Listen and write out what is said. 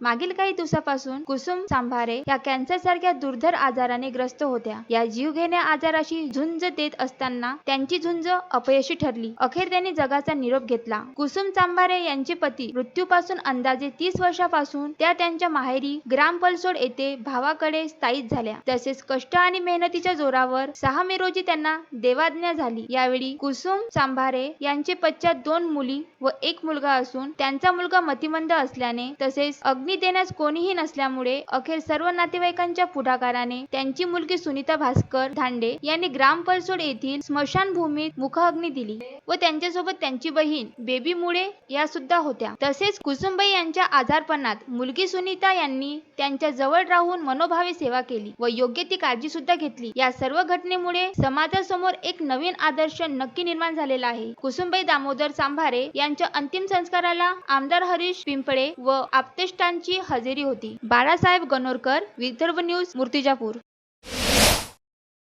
मागील काही दिवसापासून कुसुम सांभारे या कॅन्सर सारख्या दुर्धर आजाराने ग्रस्त होत्या. या जीवघेण्या आजाराशी झुंज देत असताना त्यांची झुंज अपयशी ठरली. अखेर त्यांनी जगाचा निरोप घेतला. कुसुम चांभारे यांचे पती मृत्यूपासून अंदाजे तीस वर्षापासून त्या त्यांच्या माहेरी ग्राम पलसोड येथे भावाकडे स्थायित झाल्या. तसेच कष्ट आणि मेहनतीच्या जोरावर सहा मे रोजी त्यांना देवाज्ञा झाली. यावेळी कुसुम चांभारे यांचे पश्चात दोन मुली व एक मुलगा असून त्यांचा मुलगा मतिमंद असल्याने तसेच अग्नि देण्यास कोणीही नसल्यामुळे अखेर सर्व नातेवाईकांच्या पुढाकाराने त्यांची मुलगी सुनीता भास्कर धांडे यांनी ग्राम परसोड येथील स्मशानभूमीत मुखाग्नी दिली व त्यांच्यासोबत त्यांची बहीण बेबी मुळे या सुद्धा होत्या. तसेच कुसुमबाई यांच्या आजारपणात मुलगी सुनीता यांनी त्यांच्या जवळ राहून मनोभावे सेवा केली व योग्य ती काळजी सुद्धा घेतली. या सर्व घटनेमुळे समाजासमोर एक नवीन आदर्श नक्की निर्माण झालेला आहे. कुसुमबाई दामोदर सांभारे यांच्या अंतिम संस्काराला आमदार हरीश पिंपळे व ची हजेरी होती. बाळासाहेब गणोरकर विदर्भ न्यूज मूर्तिजापूर.